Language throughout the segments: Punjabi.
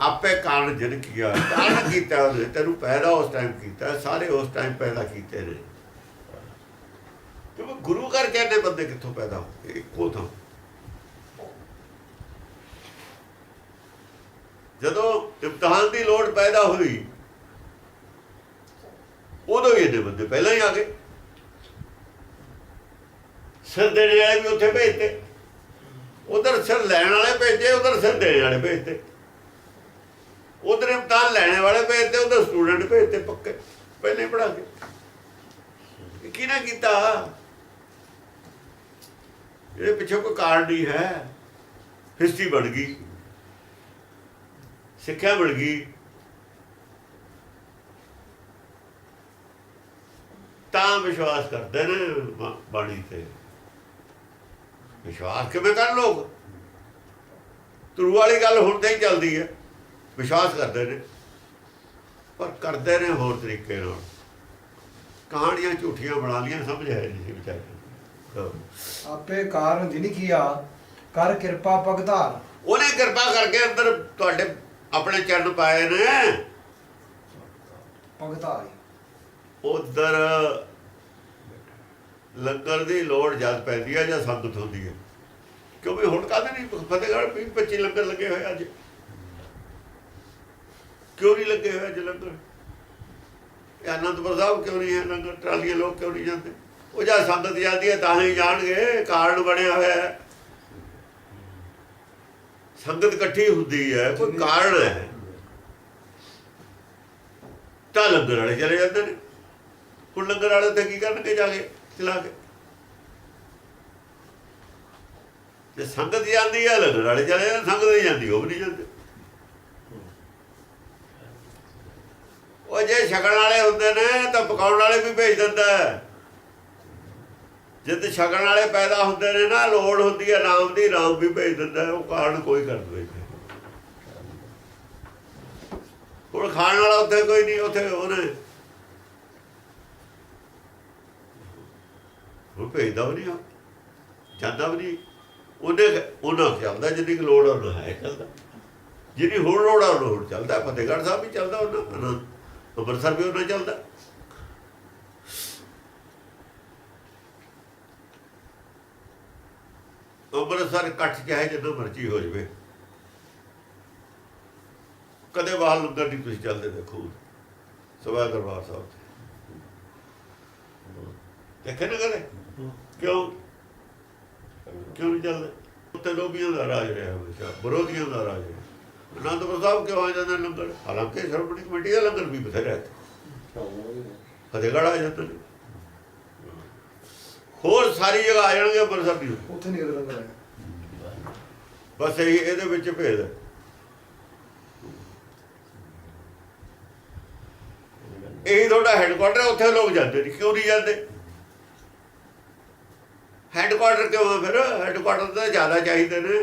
ਆਪੇ ਕਾਰਨ ਜਨ ਕੀਆ, ਕਾਰਨ ਕੀਤਾ ਉਹਨੇ, ਤੈਨੂੰ ਪੈਦਾ ਉਸ ਟਾਈਮ ਕੀਤਾ, ਸਾਰੇ ਉਸ ਟਾਈਮ ਪੈਦਾ ਕੀਤੇ ਨੇ। ਕਿਉਂਕਿ ਗੁਰੂ ਘਰ ਕਹਿੰਦੇ ਬੰਦੇ ਕਿੱਥੋਂ ਪੈਦਾ ਹੋਏ ਇੱਕੋ ਥਾਂ। ਜਦੋਂ ਇਮਤਿਹਾਨ ਦੀ ਲੋੜ ਪੈਦਾ ਹੋਈ, ਉਦੋਂ ਹੀ ਇਹਦੇ ਬੰਦੇ ਪਹਿਲਾਂ ਹੀ ਆ ਗਏ। ਸਿਰ ਦੇਣ ਵਾਲੇ ਵੀ ਉੱਥੇ ਭੇਜਤੇ। ਉਧਰ ਸਿਰ ਲੈਣ ਵਾਲੇ ਭੇਜੇ ਉਧਰ ਸਿਰ ਦੇਣ ਵਾਲੇ ਭੇਜਤੇ। ਉਧਰ ਇਮਤਿਹਾਨ ਲੈਣੇ ਵਾਲੇ ਭੇਜਤੇ ਉਧਰ ਸਟੂਡੈਂਟ ਭੇਜਤੇ ਪੱਕੇ। ਪਹਿਲੇ ਹੀ ਪੜਾ ਕੇ। ਕਿਹਨੇ ਕੀਤਾ? ਇਹਦੇ ਪਿੱਛੇ ਕੋਈ ਕਾਰਨ ਨਹੀਂ ਹੈ। ਹਿਸਟਰੀ ਬਣ ਗਈ। ਸਿੱਖਿਆ ਬਣ ਗਈ। ਤਾਂ ਵਿਸ਼ਵਾਸ ਕਰਦੇ ਨੇ ਬਾਣੀ ਤੇ। ਵਿਸ਼ਵਾਸ ਕਿਵੇਂ ਕਰ ਲੋਕ? ਤਰੂ ਵਾਲੀ ਗੱਲ ਹੁਣ ਤਾਂ ਹੀ ਚੱਲਦੀ ਹੈ। ਵਿਸ਼ਵਾਸ ਕਰਦੇ ਨੇ ਪਰ ਕਰਦੇ ਨੇ ਹੋਰ ਤਰੀਕੇ ਨਾਲ। ਕਹਾਣੀਆਂ ਝੂਠੀਆਂ ਬਣਾ ਲੀਆਂ ਸਮਝ ਹੈ ਨਹੀਂ ਵਿਚਾਰੇ। ਆਪੇ ਕਾਰਨ ਜਿਨੀ ਕੀਆ ਕਰ ਕਿਰਪਾ ਭਗਤਾਰ। ਉਹਨੇ ਕਿਰਪਾ ਕਰਕੇ ਅੰਦਰ ਤੁਹਾਡੇ ਆਪਣੇ ਚਰਨ ਪਾਏ ਨੇ। ਭਗਤਾਰੀ। ਉਧਰ ਲੰਗਰ ਦੀ ਲੋੜ ਜਦ ਪੈਂਦੀ ਹੈ ਜਾਂ ਸੰਗਤ ਹੁੰਦੀ ਹੈ ਕਿਉਂਕਿ ਹੁਣ ਕਾਹਦੇ ਨਹੀਂ ਫਤਿਹਗੜ੍ਹ ਵੀ 25 ਲੰਗਰ ਲੱਗੇ ਹੋਏ ਅੱਜ। ਕਿਉਂ ਨਹੀਂ ਲੱਗੇ ਹੋਏ ਅੱਜ ਲੰਗਰ? ਇਹ ਅਨੰਦਪੁਰ ਸਾਹਿਬ ਕਿਉਂ ਨਹੀਂ ਹੈ ਲੰਗਰ? ਟਰਾਲੀਆਂ ਲੋਕ ਕਿਉਂ ਨਹੀਂ ਜਾਂਦੇ? ਉਹ ਜਾਂ ਸੰਗਤ ਜਾਂਦੀ ਹੈ ਤਾਂ ਹੀ ਜਾਣਗੇ ਕਾਰਨ ਬਣਿਆ ਹੋਇਆ ਹੈ। ਸੰਗਤ ਇਕੱਠੀ ਹੁੰਦੀ ਹੈ, ਕੋਈ ਕਾਰਨ ਹੈ। ਤਾਂ ਲੰਗਰ ਵਾਲੇ ਚਲੇ ਜਾਂਦੇ ਨੇ। ਹੁਣ ਲੰਗਰ ਵਾਲੇ ਤੇ ਕੀ ਕਰਨਗੇ ਜਾ ਕੇ? ਚਲਾ ਕੇ। ਜੇ ਸੰਗਤ ਜਾਂਦੀ ਹੈ, ਲੰਗਰ ਵਾਲੇ ਚਲੇ ਜਾਂਦੇ, ਸੰਗਤ ਨਹੀਂ ਜਾਂਦੀ, ਉਹ ਵੀ ਨਹੀਂ ਜਾਂਦੇ। ਉਹ ਜੇ ਛਕਣ ਵਾਲੇ ਹੁੰਦੇ ਨੇ, ਤਾਂ ਪਕਾਉਣ ਵਾਲੇ ਵੀ ਭੇਜ ਦਿੰਦਾ ਹੈ। ਜਿੱਦ ਛਕਣ ਵਾਲੇ ਪੈਦਾ ਹੁੰਦੇ ਨੇ ਨਾ, ਲੋੜ ਹੁੰਦੀ ਹੈ ਨਾਮ ਦੀ ਨਾਮ ਵੀ ਭੇਜ ਦਿੰਦਾ ਉਹ ਕਾਰਨ ਕੋਈ ਕਰ ਦਵੇ ਹੁਣ ਖਾਣ ਵਾਲਾ ਉੱਥੇ ਕੋਈ ਨਹੀਂ, ਉੱਥੇ ਉਹਨੇ ਉਹ ਭੇਜਦਾ ਵੀ ਨਹੀਂ ਆ, ਜਾਂਦਾ ਵੀ ਨਹੀਂ। ਉਹਨੇ ਉਹਨਾਂ ਚੱਲਦਾ ਜਿੰਨੀ ਲੋੜ ਉਹਨਾਂ ਹੈ ਚੱਲਦਾ। ਜਿੰਨੀ ਹੋਰ ਲੋੜ ਆ, ਉਹਨਾਂ ਹੋਰ ਚੱਲਦਾ। ਫਤਿਹਗੜ੍ਹ ਸਾਹਿਬ ਵੀ ਚੱਲਦਾ ਉਹਨਾਂ ਉਹਨਾਂ- ਅੰਮ੍ਰਿਤਸਰ ਵੀ ਉਹਨਾਂ ਚੱਲਦਾ। ਅੰਮ੍ਰਿਤਸਰ ਇਕੱਠ ਚਾਹੇ ਜਦੋਂ ਮਰਜ਼ੀ ਹੋ ਜਵੇ। ਕਦੇ ਬਾਹਰ ਲੰਗਰ ਨਹੀਂ ਤੁਸੀਂ ਚੱਲਦੇ ਦੇਖੋ। ਸਵਾ ਦਰਬਾਰ ਸਾਹਿਬ ਤੇ। ਦੇਖੇ ਨਾ ਕਦੇ? ਕਿਉਂ? ਕਿਉਂ ਨਹੀਂ ਚੱਲਦੇ? ਉੱਤੇ ਲੋਭੀਆਂ ਦਾ ਰਾਜ ਰਿਹਾ ਹਮੇਸ਼ਾ, ਵਿਰੋਧੀਆਂ ਦਾ ਰਾਜ ਰਿਹਾ। ਅਨੰਦਪੁਰ ਸਾਹਿਬ ਕਿਉਂ ਆ ਜਾਂਦੇ ਲੰਗਰ? ਹਾਲਾਂਕਿ ਸ਼੍ਰੋਮਣੀ ਕਮੇਟੀ ਦਾ ਲੰਗਰ ਵੀ ਬਥੇਰਾ ਹੈ। ਫਤਿਹਗੜ੍ਹ ਆ ਜਾਂਦੇ ਹੋਰ ਸਾਰੀ ਜਗ੍ਹਾ ਆ ਜਾਣਗੇ ਅੰਮ੍ਰਿਤਸਰ ਦੀ ਉੱਥੇ ਨਹੀਂ ਲੰਗਰ ਆਇਆ ਬਸ ਇਹ ਇਹਦੇ ਵਿੱਚ ਭੇਦ ਹੈ। ਇਹ ਤੁਹਾਡਾ ਹੈੱਡਕੁਆਟਰ ਹੈ ਉੱਥੇ ਲੋਕ ਜਾਂਦੇ ਨੇ। ਕਿਉਂ ਨਹੀਂ ਜਾਂਦੇ? ਹੈੱਡਕੁਆਟਰ ਕਿਉਂ ਫਿਰ? ਹੈੱਡਕੁਆਟਰ ਤਾਂ ਜ਼ਿਆਦਾ ਚਾਹੀਦੇ ਨੇ।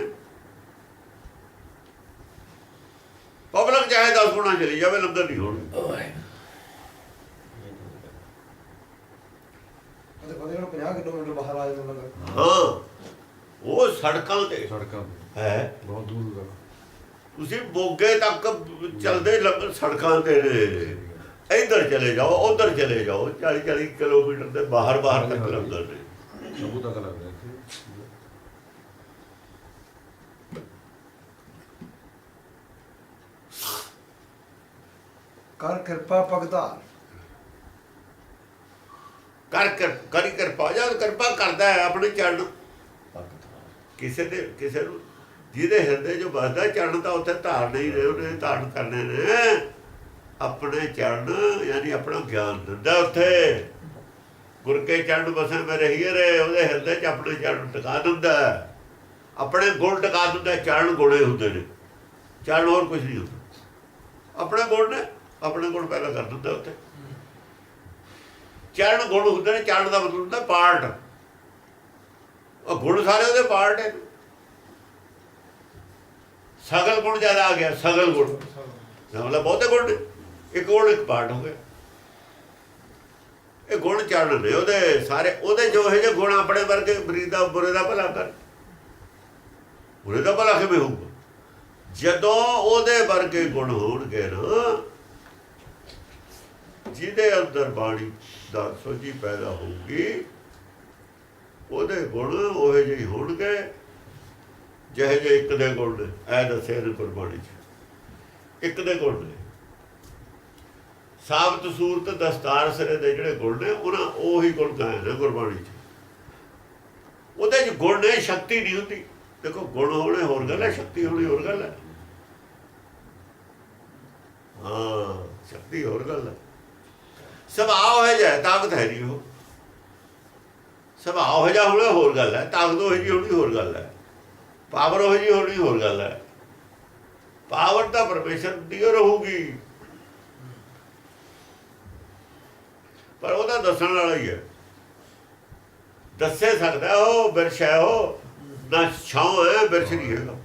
ਪਬਲਿਕ ਚਾਹੇ 10 ਗੁਣਾ ਚਲੀ ਜਾਵੇ ਲੰਗਰ ਨਹੀਂ ਹੋਣ। ਅਤੇ ਫਤਿਹਗੜ੍ਹ 50 ਕਿਲੋਮੀਟਰ ਬਾਹਰ ਆ ਜਾਂਦਾ ਲੰਗਰ ਹਾਂ ਉਹ ਸੜਕਾਂ ਤੇ। ਸੜਕਾਂ ਹੈ। ਬਹੁਤ ਦੂਰ ਦੂਰ ਤੁਸੀਂ ਮੋਗੇ ਤੱਕ ਚੱਲਦੇ ਲੰਗਰ ਸੜਕਾਂ ਤੇ ਨੇ। ਇੱਧਰ ਚਲੇ ਜਾਓ ਉਧਰ ਚਲੇ ਜਾਓ। 40 40 ਕਿਲੋਮੀਟਰ ਦੇ ਬਾਹਰ ਬਾਹਰ ਤੱਕ ਲੰਗਰ ਨੇ। ਸਭੂ ਤੱਕ ਲੱਗਦਾ ਇੱਥੇ ਕਰ ਕਿਰਪਾ ਭਗਤਾਰ ਕਰ ਕਰ ਕਰੀ ਕਿਰਪਾ ਜਦ ਕਿਰਪਾ ਕਰਦਾ ਹੈ ਆਪਣੇ ਚਰਨ। ਕਿਸੇ ਦੇ ਕਿਸੇ ਨੂੰ ਜਿਹਦੇ ਹਿਰਦੇ 'ਚ ਵਸਦਾ ਚਰਨ ਤਾਂ ਉੱਥੇ ਧਾਰ ਨਹੀਂ ਰਹੇ ਉਹਨੇ ਧਾਰਨ ਕਰਨੇ ਨੇ। ਆਪਣੇ ਚਰਨ ਯਾਨੀ ਆਪਣਾ ਗਿਆਨ ਦਿੰਦਾ ਉੱਥੇ। ਗੁਰ ਕੇ ਚਰਨ ਬਸੇ ਮੇਰੇ ਹੀਰੇ ਉਹਦੇ ਹਿਰਦੇ 'ਚ ਆਪਣੇ ਚਰਨ ਟਿਕਾ ਦਿੰਦਾ। ਆਪਣੇ ਗੁਣ ਟਿਕਾ ਦਿੰਦਾ ਚਰਨ ਗੁਣੇ ਹੁੰਦੇ ਨੇ। ਚਰਨ ਹੋਰ ਕੁਝ ਨਹੀਂ ਹੁੰਦਾ। ਆਪਣੇ ਗੁਣ ਨੇ ਆਪਣੇ ਗੁਣ ਪੈਦਾ ਕਰ ਦਿੰਦਾ ਉੱਥੇ। ਚਰਨ ਗੁਣ ਹੁੰਦੇ ਨੇ ਚਰਨ ਦਾ ਮਤਲਬ ਹੁੰਦਾ ਪਾਰਟ। ਉਹ ਗੁਣ ਸਾਰੇ ਉਹਦੇ ਪਾਰਟ ਹੈ। ਸਗਲ ਗੁਣ ਜ਼ਿਆਦਾ ਆ ਗਿਆ, ਸਗਲ ਗੁਣ। ਮਤਲਬ ਬਹੁਤੇ ਗੁਣ ਇੱਕ ਗੁਣ ਇੱਕ ਪਾਰਟ ਹੋ ਗਿਆ। ਇਹ ਗੁਣ ਚੜਨ ਨੇ ਉਹਦੇ ਸਾਰੇ। ਉਹਦੇ ਜੋ ਇਹ ਜੇ ਗੁਣ ਆਪਣੇ ਵਰਗੇ ਬਰੀਦਾ ਬੁਰੇ ਦਾ ਭਲਾ ਕਰ। ਬੁਰੇ ਦਾ ਭਲਾ ਕਿਵੇਂ ਹੋਊਗਾ? ਜਦੋਂ ਉਹਦੇ ਵਰਗੇ ਗੁਣ ਹੋਣਗੇ ਨਾ ਜਿਹਦੇ ਅੰਦਰ ਬਾਣੀ ਦਾ ਸੋਝੀ ਪੈਦਾ ਹੋਊਗੀ, ਉਹਦੇ ਗੁਣ ਉਹ ਜਿਹੇ ਹੋਣਗੇ, ਜਿਹੇ ਜਿਹੇ ਇੱਕ ਦੇ ਗੁਣ ਨੇ, ਐ ਦੱਸੇ ਨੇ ਗੁਰਬਾਣੀ ਚ। ਇੱਕ ਦੇ ਗੁਣ ਨੇ। ਸਾਬਤ ਸੂਰਤ ਦਸਤਾਰ ਸਿਰੇ ਦੇ ਜਿਹੜੇ ਗੁਣ ਨੇ, ਉਹਨਾਂ ਉਹੀ ਗੁਣ ਗਾਏ ਨੇ ਗੁਰਬਾਣੀ ਚ। ਉਹਦੇ ਚ ਗੁਣ ਨੇ, ਸ਼ਕਤੀ ਨਹੀਂ ਹੁੰਦੀ। ਦੇਖੋ, ਗੁਣ ਹੋਣੇ ਹੋਰ ਗੱਲ ਹੈ, ਸ਼ਕਤੀ ਹੋਣੀ ਹੋਰ ਗੱਲ ਹੈ। ਹਾਂ, ਸ਼ਕਤੀ ਹੋਰ ਗੱਲ ਹੈ। ਸੁਭਾਅ ਹੋ ਜਾਏ ਤਾਕਤ ਹੈ ਨਹੀਂ ਉਹ। ਸੁਭਾਅ ਹੋ ਜਾ ਹੋਣਾ ਹੋਰ ਗੱਲ ਹੈ, ਤਾਕਤ ਹੋ ਜੀ ਹੋਣੀ ਹੋਰ ਗੱਲ ਹੈ। ਪਾਵਰ ਹੋ ਜੀ ਹੋਣੀ ਹੋਰ ਗੱਲ ਹੈ। ਪਾਵਰ ਤਾਂ ਪਰਮੇਸ਼ਰ ਦੀ ਓ ਰਹੂਗੀ। ਪਰ ਉਹਦਾ ਦੱਸਣ ਵਾਲਾ ਹੀ ਹੈ। ਦੱਸੇ ਸਕਦਾ ਉਹ ਬਿਰਸ਼ ਹੈ ਉਹ, ਨਾ ਛਾਂ ਹੈ ਬਿਰਸ਼ ਨਹੀਂ ਹੈਗਾ।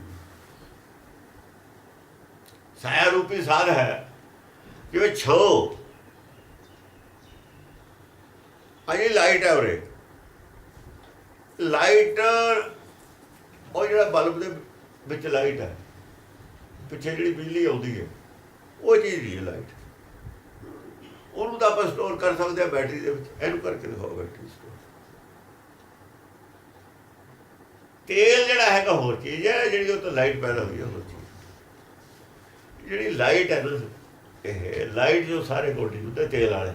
ਸਾਇਆ ਰੂਪੀ ਸਾਧ ਹੈ। ਜਿਵੇਂ ਛਾਂ ਅਜੇ ਲਾਈਟ ਹੈ ਉਰੇ ਲਾਈਟ ਉਹ ਜਿਹੜਾ ਬਲਬ ਦੇ ਵਿੱਚ ਲਾਈਟ ਹੈ, ਪਿੱਛੇ ਜਿਹੜੀ ਬਿਜਲੀ ਆਉਂਦੀ ਹੈ, ਉਹ ਚੀਜ਼ ਨਹੀਂ ਹੈ ਲਾਈਟ ਉਹਨੂੰ ਤਾਂ ਆਪਾਂ ਸਟੋਰ ਕਰ ਸਕਦੇ ਆ ਬੈਟਰੀ ਦੇ ਵਿੱਚ, ਇਹਨੂੰ ਕਰਕੇ ਦਿਖਾਓ ਬੈਟਰੀ ਸਟੋਰ ਤੇਲ ਜਿਹੜਾ ਹੈਗਾ ਹੋਰ ਚੀਜ਼ ਹੈ, ਜਿਹੜੀ ਉਹ ਤੋਂ ਲਾਈਟ ਪੈਦਾ ਹੋਈ ਹੈ, ਹੋਰ ਚੀਜ਼। ਜਿਹੜੀ ਲਾਈਟ ਹੈ ਨਾ, ਇਹ ਲਾਈਟ ਜੋ ਸਾਰੇ ਗੋਲਡੀ ਹੁੰਦੇ ਤੇਲ ਵਾਲੇ।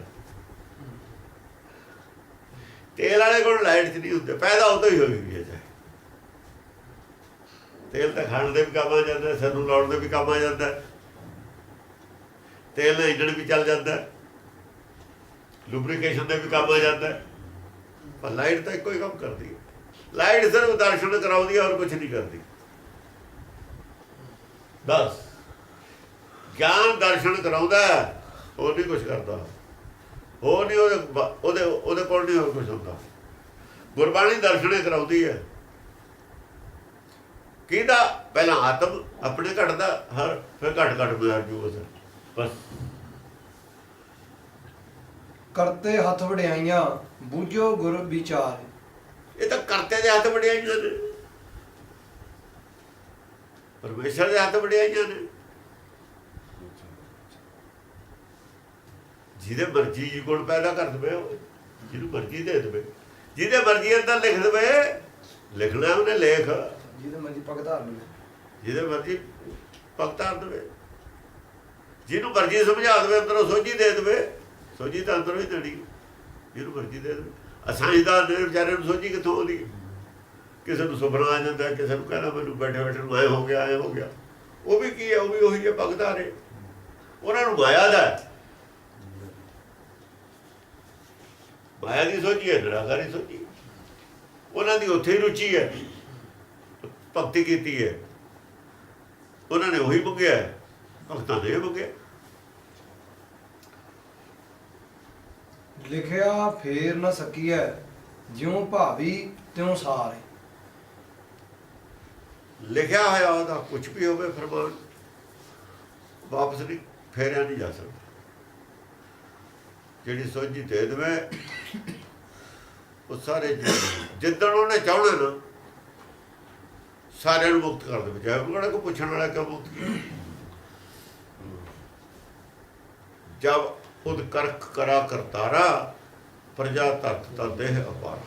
ਤੇਲ ਵਾਲੇ ਕੋਲ ਲਾਈਟ ਚ ਨਹੀਂ ਹੁੰਦੇ ਪੈਦਾ ਉਦੋਂ ਹੀ ਹੋਈ ਹੋਈ ਹੈ ਚਾਹੇ। ਤੇਲ ਤਾਂ ਖਾਣ ਦੇ ਵੀ ਕੰਮ ਆ ਜਾਂਦਾ ਸਾਨੂੰ ਲਾਉਣ ਦੇ ਵੀ ਕੰਮ ਆ ਜਾਂਦਾ। ਤੇਲ ਨਾਲ ਇੰਜਣ ਵੀ ਚੱਲ ਜਾਂਦਾ। ਲੁਬਰੀਕੇਸ਼ਨ ਦੇ ਵੀ ਕੰਮ ਆ ਜਾਂਦਾ। ਪਰ ਲਾਈਟ ਤਾਂ ਇੱਕੋ ਹੀ ਕੰਮ ਕਰਦੀ ਹੈ। ਲਾਈਟ ਸਿਰਫ ਦਰਸ਼ਨ ਕਰਾਉਂਦੀ ਹੈ ਔਰ ਕੁਝ ਨਹੀਂ ਕਰਦੀ। ਬਸ। ਗਿਆਨ ਦਰਸ਼ਨ ਕਰਾਉਂਦਾ ਹੈ, ਹੋਰ ਨਹੀਂ ਕੁਝ ਕਰਦਾ। ਹੋਰ ਨਹੀਂ ਉਹਦੇ ਉਹਦੇ ਉਹਦੇ ਕੋਲ ਨਹੀਂ ਹੋਰ ਕੁਝ ਹੁੰਦਾ। ਗੁਰਬਾਣੀ ਦਰਸ਼ਨੇ ਕਰਾਉਂਦੀ ਹੈ। ਕਿਹਦਾ? ਪਹਿਲਾਂ ਆਤਮ ਆਪਣੇ ਘਟਦਾ ਹਰ ਫਿਰ ਘਟ ਘਟ ਮਿਲ ਜੂ ਉਸ ਬਸ। ਕਰਤੇ ਹੱਥ ਵਡਿਆਈਆਂ ਬੂਝੋ ਗੁਰ ਵਿਚਾਰ। ਇਹ ਤਾਂ ਕਰਤੇ ਦੇ ਹੱਥ ਵੜਿਆਈਆਂ ਨੇ। ਪਰਮੇਸ਼ਰ ਦੇ ਹੱਥ ਵੜਿਆਈਆਂ ਨੇ। ਜਿਹਦੇ ਮਰਜ਼ੀ ਜੀ ਗੁਣ ਪੈਦਾ ਕਰ ਦਵੇ ਜਿਹਨੂੰ ਮਰਜ਼ੀ ਦੇ ਦਵੇ। ਜਿਹਦੇ ਮਰਜ਼ੀ ਅੰਦਰ ਲਿਖ ਦਵੇ ਲਿਖਣਾ ਉਹਨੇ ਲੇਖ। ਜਿਹਦੇ ਮਰਜ਼ੀ ਪਗਧਾਰ ਲਵੇ। ਜਿਹਦੇ ਮਰਜ਼ੀ ਪਕਤਾਰ ਦੇਵੇ। ਜਿਹਨੂੰ ਮਰਜ਼ੀ ਸਮਝਾ ਦੇਵੇ ਅੰਦਰੋਂ ਸੋਝੀ ਦੇ ਦੇਵੇ ਸੋਝੀ ਤਾਂ ਅੰਦਰੋਂ ਹੀ ਦੇਣੀ। ਜਿਹਨੂੰ ਮਰਜ਼ੀ ਦੇ ਦੇਵੇ। ਅਸਾਂਝਦਾਰ ਦੇ ਵਿਚਾਰੇ ਨੂੰ ਸੋਝੀ ਕਿੱਥੋਂ ਆਉਂਦੀ? ਕਿਸੇ ਨੂੰ ਸੁਪਨਾ ਆ ਜਾਂਦਾ ਕਿਸੇ ਨੂੰ ਕਹਿੰਦਾ ਮੈਨੂੰ ਬੈਠੇ ਬੈਠੇ ਨੂੰ ਐ ਹੋ ਗਿਆ ਐ ਹੋ ਗਿਆ। ਉਹ ਵੀ ਕੀ ਹੈ? ਉਹ ਵੀ ਉਹੀ ਹੈ ਭਗਤਾਂ ਨੇ ਉਹਨਾਂ ਨੂੰ ਮਾਇਆ ਦਾ ਮਾਇਆ ਦੀ ਸੋਝੀ ਹੈ ਨਿਰਾਕਾਰੀ ਸੋਝੀ ਹੈ। ਉਹਨਾਂ ਦੀ ਉੱਥੇ ਹੀ ਰੁਚੀ ਹੈ ਭਗਤੀ ਕੀਤੀ ਹੈ। ਉਹਨਾਂ ਨੇ ਉਹੀ ਮੰਗਿਆ ਹੈ, ਭਗਤਾਂ ਨੇ ਮੰਗਿਆ ਲਿਖਿਆ ਫੇਰ ਨਾ ਸਕੀਐ ਜਿਉ ਭਾਵੀ ਤਿਉ ਸਾਰੇ। ਲਿਖਿਆ ਹੋਇਆ ਉਹਦਾ ਕੁਝ ਵੀ ਹੋਵੇ ਫਰਮਾਨ ਵਾਪਸ ਨਹੀਂ ਫੇਰਿਆ ਨਹੀਂ ਜਾ ਸਕਦਾ। ਜਿਹੜੀ ਸੋਝੀ ਦੇ ਦੇਵੇ, ਉਹ ਸਾਰੇ ਜਿੱਦਣ ਉਹਨੇ ਚਾਹਣਾ ਨਾ, ਸਾਰਿਆਂ ਨੂੰ ਮੁਕਤ ਕਰ ਦੇਵੇ। ਚਾਹੇ ਉਹਨਾਂ ਕੋ ਪੁੱਛਣ ਵਾਲਾ ਕਿਉਂ ਮੁਕਤ ਕੀਤਾ। ਉਦ ਕਰਕ ਕਰਾ ਕਰਤਾਰਾ, ਪ੍ਰਜਾ ਤਤ ਤਾ ਦੇਹ ਅਪਾਰ।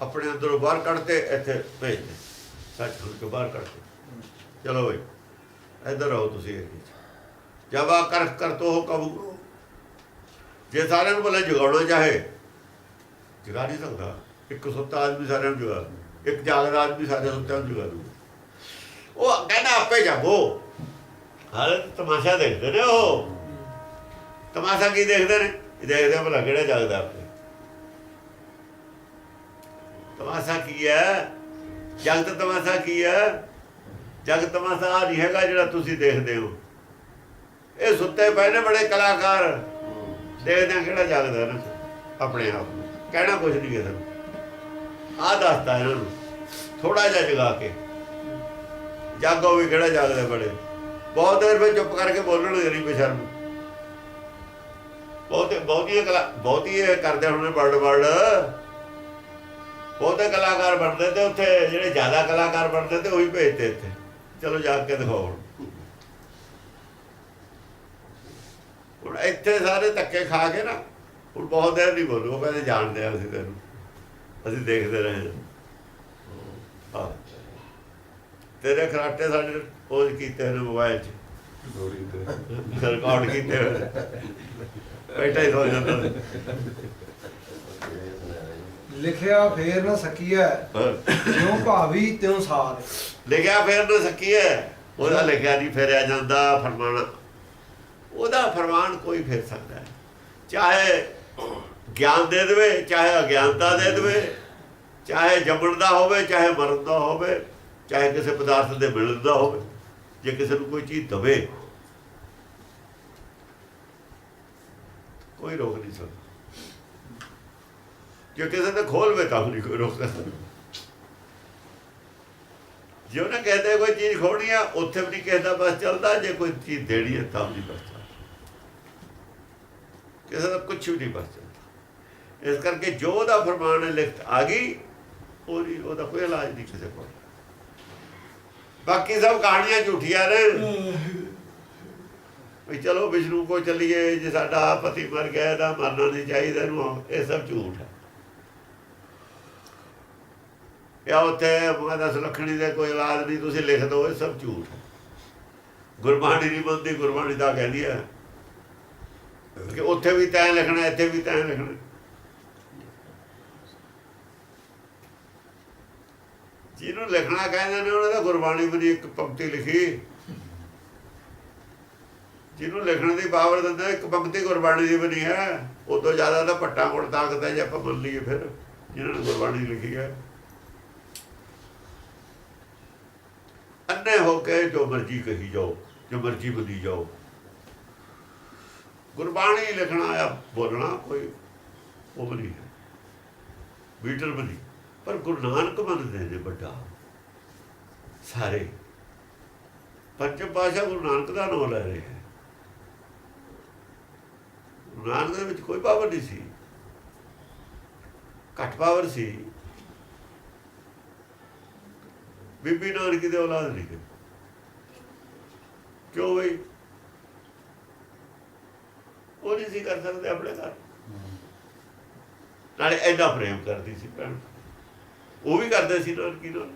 ਆਪਣੇ ਅੰਦਰੋਂ ਬਾਹਰ ਕੱਢਤੇ, ਇੱਥੇ ਭੇਜ ਦੇ ਸੱਚ ਹੁਣ ਕੇ ਬਾਹਰ ਕੱਢ ਦੇ ਚਲੋ ਬਈ, ਇੱਧਰ ਆਓ ਤੁਸੀਂ ਇਹ ਜਬ ਆ ਕਰਖ ਕਰ ਤੋ ਹੋ ਕਬੂ ਜੇ ਸਾਰਿਆਂ ਨੂੰ ਭਲਾ ਜਗਾਉਣਾ ਚਾਹੇ, ਜਗਾ ਨਹੀਂ ਸਕਦਾ। ਇੱਕ ਸੁੱਤਾ ਆਦਮੀ ਸਾਰਿਆਂ ਨੂੰ ਜਗਾ ਇੱਕ ਜਾਗਦਾ ਆਦਮੀ ਸਾਰਿਆਂ ਸੁੱਤਿਆਂ ਨੂੰ ਜਗਾ ਦੂ। ਉਹ ਕਹਿੰਦਾ, ਆਪੇ ਜਾਗੋ। ਹਾਲੇ ਤਮਾਸ਼ਾ ਦੇਖਦੇ ਨੇ ਉਹ। ਤਮਾਸ਼ਾ ਕੀ ਦੇਖਦੇ ਨੇ? ਇਹ ਦੇਖਦੇ ਆ ਭਲਾ ਕਿਹੜਾ ਜਾਗਦਾ ਆਪੇ। ਤਮਾਸ਼ਾ ਕੀ ਹੈ? ਜਗਤ ਤਮਾਸ਼ਾ ਕੀ ਹੈ? ਜਗ ਤਮਾਸ਼ਾ ਆਹ ਨਹੀਂ ਹੈਗਾ ਜਿਹੜਾ ਤੁਸੀਂ ਦੇਖਦੇ ਹੋ। ਇਹ ਸੁੱਤੇ ਪਏ ਨੇ ਬੜੇ ਕਲਾਕਾਰ। ਦੇਖਦੇ ਆ ਕਿਹੜਾ ਜਾਗਦਾ ਨਾ, ਆਪਣੇ ਆਪ ਨੂੰ। ਕਹਿਣਾ ਕੁਝ ਨਹੀਂ ਕਿਸੇ ਨੂੰ। ਆਹ ਦੱਸਦਾ ਇਹਨਾਂ ਨੂੰ ਥੋੜਾ ਜਿਹਾ ਜਗਾ ਕੇ। ਜਾਗੋ ਵੀ ਕਿਹੜਾ ਜਾਗਦਾ ਬੜੇ। ਬਹੁਤ ਦੇਰ ਵਿੱਚ ਚੁੱਪ ਕਰਕੇ ਬੋਲਣਗੇ ਨਹੀਂ ਬੇਸ਼ਰਮ ਬਹੁਤੇ ਬਹੁਤੀਆਂ ਕਲਾ ਬਹੁਤੀ ਇਹ ਕਰਦੇ ਹੁਣ ਵਰਡ ਵਰਡ ਬਹੁਤੇ ਕਲਾਕਾਰ ਬਣਦੇ ਤੇ ਉੱਥੇ, ਜਿਹੜੇ ਜ਼ਿਆਦਾ ਕਲਾਕਾਰ ਬਣਦੇ ਤੇ ਉਹੀ ਭੇਜਦੇ ਇੱਥੇ। ਚਲੋ ਜਾ ਕੇ ਦਿਖਾਓ ਹੁਣ। ਇੱਥੇ ਸਾਰੇ ਧੱਕੇ ਖਾ ਕੇ ਨਾ ਹੁਣ ਬਹੁਤ ਦੇਰ ਨਹੀਂ ਬੋਲੋ ਉਹ ਕਹਿੰਦੇ ਜਾਣਦੇ ਆ ਅਸੀਂ ਤੈਨੂੰ ਅਸੀਂ ਦੇਖਦੇ ਰਹੇ ਹਾਂ। ਤੇਰੇ ਖਰਾਟੇ ਸਾਡੇ ਉਹ ਕੀਤੇ ਨੇ ਮੋਬਾਈਲ 'ਚ ਗੋਰੀ ਤੇ ਰਿਕਾਰਡ ਕੀਤੇ। ਬੈਠਾ ਹੀ ਹੋ ਜਾਂਦਾ। ਲਿਖਿਆ ਫੇਰ ਨਾ ਸਕੀਐ ਹਾਂ। ਜਿਉ ਭਾਵੀ ਤਿਉ ਸਾਰ ਲਿਖਿਆ ਫਿਰ ਨਾ ਸਕੀਏ ਉਹਦਾ ਲਿਖਿਆ ਨਹੀਂ ਫੇਰਿਆ ਜਾਂਦਾ ਫਰਮਾਨ ਉਹਦਾ ਫਰਮਾਨ ਕੋਈ ਫੇਰ ਸਕਦਾ ਹੈ। ਚਾਹੇ ਗਿਆਨ ਦੇ ਦੇਵੇ, ਚਾਹੇ ਅਗਿਆਨਤਾ ਦੇ ਦੇਵੇ, ਚਾਹੇ ਜੰਮਣ ਦਾ ਹੋਵੇ, ਚਾਹੇ ਮਰਨ ਦਾ ਹੋਵੇ, ਚਾਹੇ ਕਿਸੇ ਪਦਾਰਥ ਦੇ ਮਿਲਣ ਦਾ ਹੋਵੇ, ਜੇ ਕਿਸੇ ਨੂੰ ਕੋਈ ਚੀਜ਼ ਦਵੇ, ਕੋਈ ਰੋਕ ਨਹੀਂ ਸਕਦਾ। ਜੇ ਕਿਸੇ ਨੇ ਖੋਲਵੇ ਤਾਂ ਨਹੀਂ ਕੋਈ ਰੋਕ ਸਕਦਾ। ਜੇ ਉਹਨੇ ਕਹਿੰਦੇ ਕੋਈ ਚੀਜ਼ ਖੋਣੀ ਆ, ਉੱਥੇ ਵੀ ਨਹੀਂ ਕਿਸੇ ਦਾ ਬਸ ਚੱਲਦਾ, ਜੇ ਕੋਈ ਚੀਜ਼ ਦੇਣੀ ਹੈ ਤਾਂ ਵੀ ਬਸ ਚੱਲਦਾ। ਕਿਸੇ ਦਾ ਕੁਝ ਵੀ ਨਹੀਂ ਬਸ ਚੱਲਦਾ ਇਸ ਕਰਕੇ ਜੋ ਉਹਦਾ ਫਰਮਾਨ ਲਿਖਤ ਆ ਗਈ, ਉਹਦੀ ਉਹਦਾ ਕੋਈ ਇਲਾਜ ਨਹੀਂ ਕਿਸੇ ਕੋਲ। ਬਾਕੀ ਸਭ ਕਹਾਣੀਆਂ ਝੂਠੀਆਂ ਨੇ। ਵੀ ਚਲੋ ਵਿਸ਼ਨੂੰ ਕੋ ਚੱਲੀਏ, ਜੇ ਸਾਡਾ ਪਤੀ ਮਰ ਗਿਆ, ਇਹਦਾ ਮਰਨਾ ਨਹੀਂ ਚਾਹੀਦਾ, ਇਹਨੂੰ ਇਹ ਸਭ ਝੂਠ ਹੈ। ਜਾਂ ਉੱਥੇ ਮਾਦਾ ਸੁਲੱਖਣੀ ਦੇ ਕੋਈ ਇਲਾਜ ਨਹੀਂ, ਤੁਸੀਂ ਲਿਖ ਦਿਓ, ਇਹ ਸਭ ਝੂਠ ਹੈ। ਗੁਰਬਾਣੀ ਨਹੀਂ ਬੰਦੀ ਗੁਰਬਾਣੀ ਤਾਂ ਕਹਿੰਦੀ ਹੈ ਕਿ ਉੱਥੇ ਵੀ ਤੈਂ ਲਿਖਣਾ, ਇੱਥੇ ਵੀ ਤੈਂ ਲਿਖਣਾ। ਜਿਹਨੂੰ ਲਿਖਣਾ ਕਹਿੰਦੇ ਨੇ, ਉਹਨੇ ਤਾਂ ਗੁਰਬਾਣੀ ਵੀ ਇੱਕ ਪੰਕਤੀ ਲਿਖੀ। ਜਿਹਨੂੰ ਲਿਖਣ ਦੀ ਪਾਵਰ ਦਿੰਦਾ ਇੱਕ ਪੰਕਤੀ ਗੁਰਬਾਣੀ ਦੀ ਬਣੀ ਹੈ। ਉਦੋਂ ਜ਼ਿਆਦਾ ਤਾਂ ਪੱਟਾਂ ਕੋਲ ਤਾਕਤ ਹੈ ਜੇ ਆਪਾਂ ਮੰਨ ਲਈਏ ਫਿਰ, ਜਿਹਨਾਂ ਨੇ ਗੁਰਬਾਣੀ ਲਿਖੀ ਹੈ। ਅੰਨੇ ਹੋ ਕੇ ਜੋ ਮਰਜ਼ੀ ਕਹੀ ਜਾਓ, ਜੋ ਮਰਜ਼ੀ ਬੋਲੀ ਜਾਓ। ਗੁਰਬਾਣੀ ਲਿਖਣਾ ਆ ਬੋਲਣਾ ਕੋਈ ਉਹ ਵੀ ਨਹੀਂ ਹੈ। ਬੀਟਰ ਵੀ ਪਰ ਗੁਰੂ ਨਾਨਕ ਮੰਨਦੇ ਨੇ ਵੱਡਾ। ਸਾਰੇ। ਪੰਜਮ ਪਾਸ਼ਾ ਗੁਰੂ ਨਾਨਕ ਦਾ ਨਾਮ ਲੈ ਰਹੇ ਹੈ। ਗੁਰੂ ਨਾਨਕ ਦੇ ਵਿੱਚ ਕੋਈ ਪਾਵਰ ਨਹੀਂ ਸੀ। ਘੱਟ ਪਾਵਰ ਸੀ। ਬੀਬੀ ਨਾਨਕੀ ਦੇ ਔਲਾਦ ਨਹੀਂ ਕਿਉਂ ਬਈ? ਉਹ ਨਹੀਂ ਸੀ ਕਰ ਸਕਦੇ ਆਪਣੇ ਘਰ। ਨਾਲੇ ਐਡਾ ਪ੍ਰੇਮ ਕਰਦੀ ਸੀ ਭੈਣ। ਉਹ ਵੀ ਕਰਦੇ ਸੀ ਨਾਨਕੀ ਨਾਲ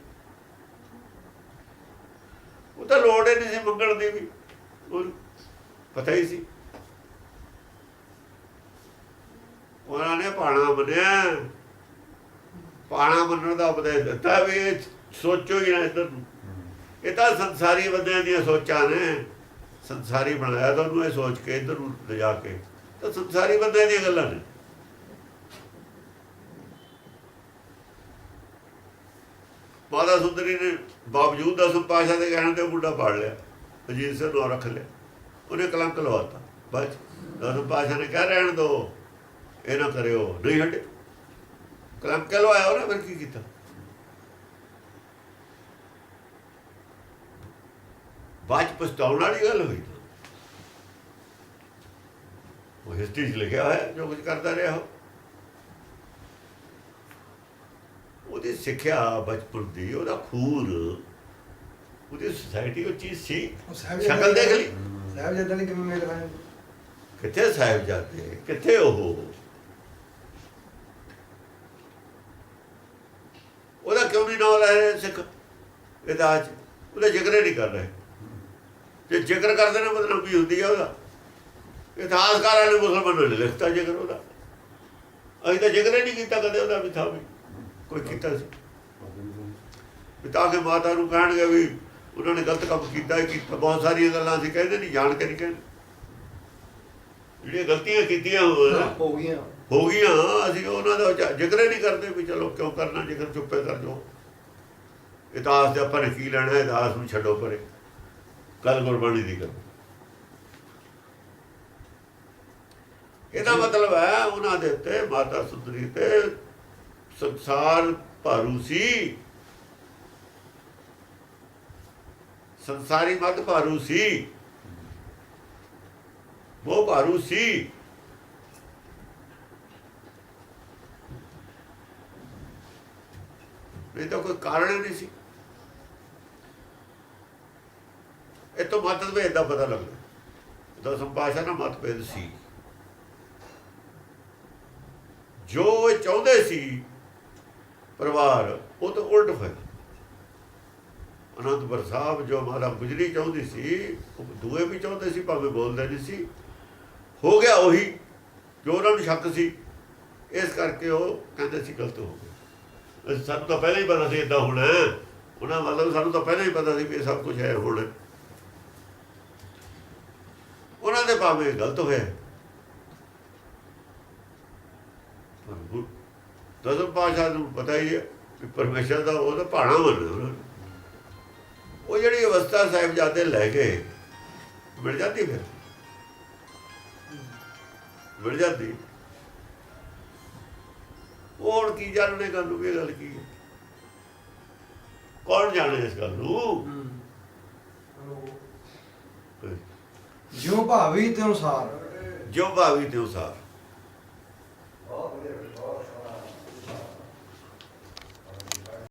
ਉਹ ਤਾਂ ਲੋੜ ਹੀ ਨਹੀਂ ਸੀ ਮੰਗਣ ਦੀ ਵੀ। ਉਹ ਪਤਾ ਹੀ ਸੀ। ਉਹਨਾਂ ਨੇ ਪਾਣਾ ਮੰਨਿਆ ਪਾਣਾ ਮੰਨਣ ਦਾ ਉਪਦੇਸ਼ ਦਿੱਤਾ ਵੀ ਇਹ ਸੋਚੋ ਹੀ ਨਾ ਇੱਧਰ ਨੂੰ। ਇਹ ਤਾਂ ਸੰਸਾਰੀ ਬੰਦਿਆਂ ਦੀਆਂ ਸੋਚਾਂ ਨੇ। ਸੰਸਾਰੀ ਬਣਾਇਆ ਤਾਂ ਉਹਨੂੰ ਇਹ ਸੋਚ ਕੇ ਇੱਧਰ ਨੂੰ ਲਿਜਾ ਕੇ। ਤਾਂ ਸੰਸਾਰੀ ਬੰਦਿਆਂ ਦੀਆਂ ਗੱਲਾਂ ਨੇ। ਮਾਤਾ ਸੁੰਦਰੀ ਨੇ ਬਾਵਜੂਦ ਦਸਮ ਪਾਸ਼ਾ ਦੇ ਕਹਿਣ ਤੇ ਉਹ ਮੁੰਡਾ ਪਾੜ ਲਿਆ। ਅਜੀਤ ਸਿੰਘ ਨੂੰ ਰੱਖ ਲਿਆ। ਉਹਨੇ ਕਲੰਕ ਲਵਾਤਾ। ਬਸ ਦਸਮ ਪਾਸ਼ਾ ਨੇ ਕਹਿ, ਰਹਿਣ ਦੋ ਇਹ ਨਾ ਕਰਿਓ। ਨਹੀਂ ਹਟੇ। ਕਲੰਕ ਲਵਾਇਆ ਉਹਨੇ? ਫਿਰ ਕੀ ਕੀਤਾ? ਬਾਅਦ ਪਛਤਾਉਣ ਵਾਲੀ ਗੱਲ ਹੋਈ। ਉਹ ਹਿਸਟਰੀ 'ਚ ਲਿਖਿਆ ਹੋਇਆ ਜੋ ਕੁਝ ਕਰਦਾ ਰਿਹਾ ਉਹ। ਉਹਦੀ ਸਿੱਖਿਆ ਬਚਪਨ ਦੀ ਉਹਦਾ ਖੂਨ ਉਹਦੀ ਸੁਸਾਇਟੀ ਉਹ ਚੀਜ਼ ਸੀ। ਸ਼ਕਲ ਦੇਖ ਲਈ। ਸਾਹਿਬ ਜਦਾਂ ਨੇ ਕਿਵੇਂ ਮੇਲ ਖਾਇਆ ਕਿੱਥੇ ਸਾਹਿਬ ਜਾਂਦੇ ਕਿੱਥੇ ਉਹ? ਉਹਦਾ ਕਿਉਂ ਨਹੀਂ ਨਾਮ ਲੈ ਰਹੇ ਸਿੱਖ? ਇਹਦਾ ਅੱਜ ਉਹਦਾ ਜ਼ਿਕਰ ਨਹੀਂ ਕਰ ਰਹੇ। ਜੇ ਜ਼ਿਕਰ ਕਰਦੇ ਨੇ ਮਤਲਬ ਵੀ ਹੁੰਦੀ ਹੈ ਉਹਦਾ? ਇਤਿਹਾਸਕਾਰਾਂ ਨੇ ਮੁਸਲਮਾਨਾਂ ਨੇ ਲਿਖਤਾ ਜ਼ਿਕਰ ਉਹਦਾ। ਅਸੀਂ ਤਾਂ ਜ਼ਿਕਰ ਨਹੀਂ ਕੀਤਾ ਕਦੇ ਉਹਦਾ ਵੀ ਥਾ ਵੀ ਕੋਈ ਕੀਤਾ ਸੀ। ਵੀ ਤਾਂ ਕਿ ਮਾਤਾ ਨੂੰ ਕਹਿਣਗੇ ਵੀ ਉਹਨਾਂ ਨੇ ਗਲਤ ਕੰਮ ਕੀਤਾ ਕੀਤਾ ਬਹੁਤ ਸਾਰੀਆਂ ਗੱਲਾਂ ਸੀ ਕਹਿੰਦੇ ਨਹੀਂ ਜਾਣ ਕੇ ਨਹੀਂ ਕਹਿੰਦੇ। ਜਿਹੜੀਆਂ ਗਲਤੀਆਂ ਕੀਤੀਆਂ ਹੋ ਗਈਆਂ। ਹੋ ਗਈਆਂ ਅਸੀਂ ਉਹਨਾਂ ਦਾ ਜ਼ਿਕਰ ਨਹੀਂ ਕਰਦੇ ਵੀ ਚਲੋ ਕਿਉਂ ਕਰਨਾ ਜ਼ਿਕਰ ਚੁੱਪੇ ਕਰ ਜਾਓ। ਇਤਿਹਾਸ ਦੇ ਆਪਾਂ ਨੇ ਕੀ ਲੈਣਾ ਇਤਿਹਾਸ ਨੂੰ ਛੱਡੋ ਪਰੇ। ਕੱਲ ਗੁਰਬਾਣੀ ਦੀ ਗੱਲ। ਇਹਦਾ ਮਤਲਬ ਹੈ ਉਹਨਾਂ ਦੇ ਉੱਤੇ ਮਾਤਾ ਸੁੰਦਰੀ ਤੇ ਸੰਸਾਰ ਭਾਰੂ ਸੀ। ਸੰਸਾਰੀ ਮਤ ਭਾਰੂ ਸੀ। ਉਹ ਭਾਰੂ ਸੀ। ਇਹ ਤਾਂ ਕੋਈ ਕਾਰਨ ਨਹੀਂ ਸੀ। ਇਹ ਤੋਂ ਮਤਭੇਦ ਦਾ ਪਤਾ ਲੱਗਦਾ। ਦਸਮ ਪਾਸ਼ਾ ਨਾਲ ਮਤਭੇਦ ਸੀ। ਜੋ ਇਹ ਚਾਹੁੰਦੇ ਸੀ, ਪਰਿਵਾਰ, ਉਹ ਤਾਂ ਉਲਟ ਹੋਇਆ ਅਨੰਦਪੁਰ ਸਾਹਿਬ ਜੋ ਮਾਤਾ ਗੁਜਰੀ ਚਾਹੁੰਦੀ ਸੀ, ਉਹ ਦੂਏ ਵੀ ਚਾਹੁੰਦੇ ਸੀ, ਭਾਵੇਂ ਬੋਲਦੇ ਨਹੀਂ ਸੀ। ਹੋ ਗਿਆ ਉਹੀ, ਜੋ ਉਹਨਾਂ ਨੂੰ ਸ਼ੱਕ ਸੀ, ਇਸ ਕਰਕੇ ਉਹ ਕਹਿੰਦੇ ਸੀ ਗਲਤ ਹੋ ਗਿਆ। ਸਾਨੂੰ ਤਾਂ ਪਹਿਲਾਂ ਹੀ ਪਤਾ ਸੀ ਇਦਾਂ ਹੋਣਾ ਉਹਨਾਂ ਮਤਲਬ ਸਾਨੂੰ ਤਾਂ ਪਹਿਲਾਂ ਹੀ ਪਤਾ ਸੀ ਵੀ ਇਹ ਸਭ ਕੁਝ ਹੈ ਹੁਣ ਉਹਨਾਂ ਦੇ ਭਾਵੇਂ ਗਲਤ ਹੋਇਆ ਪਰ ਦਸਮ ਪਾਸ਼ਾ ਨੂੰ ਪਤਾ ਹੀ ਹੈ ਕਿ ਪਰਮੇਸ਼ਰ ਦਾ ਉਹਦਾ ਭਾਣਾ ਮੰਨਣਾ ਉਹ ਜਿਹੜੀ ਅਵਸਥਾ ਸਾਹਿਬਜ਼ਾਦੇ ਲੈ ਗਏ ਮਿਲ ਜਾਂਦੀ ਫਿਰ। ਮਿਲ ਜਾਂਦੀ। ਉਹ ਹੁਣ ਕੀ ਜਾਣਨੇ ਗੱਲ ਨੂੰ, ਇਹ ਗੱਲ ਕੀ ਹੈ? ਕੌਣ ਜਾਣੇ ਇਸ ਗੱਲ ਨੂੰ? ਜੋ ਭਾਵੀ ਤੇ ਅਨੁਸਾਰ। ਜੋ ਭਾਵੀ ਤੇ ਉਸਾਰ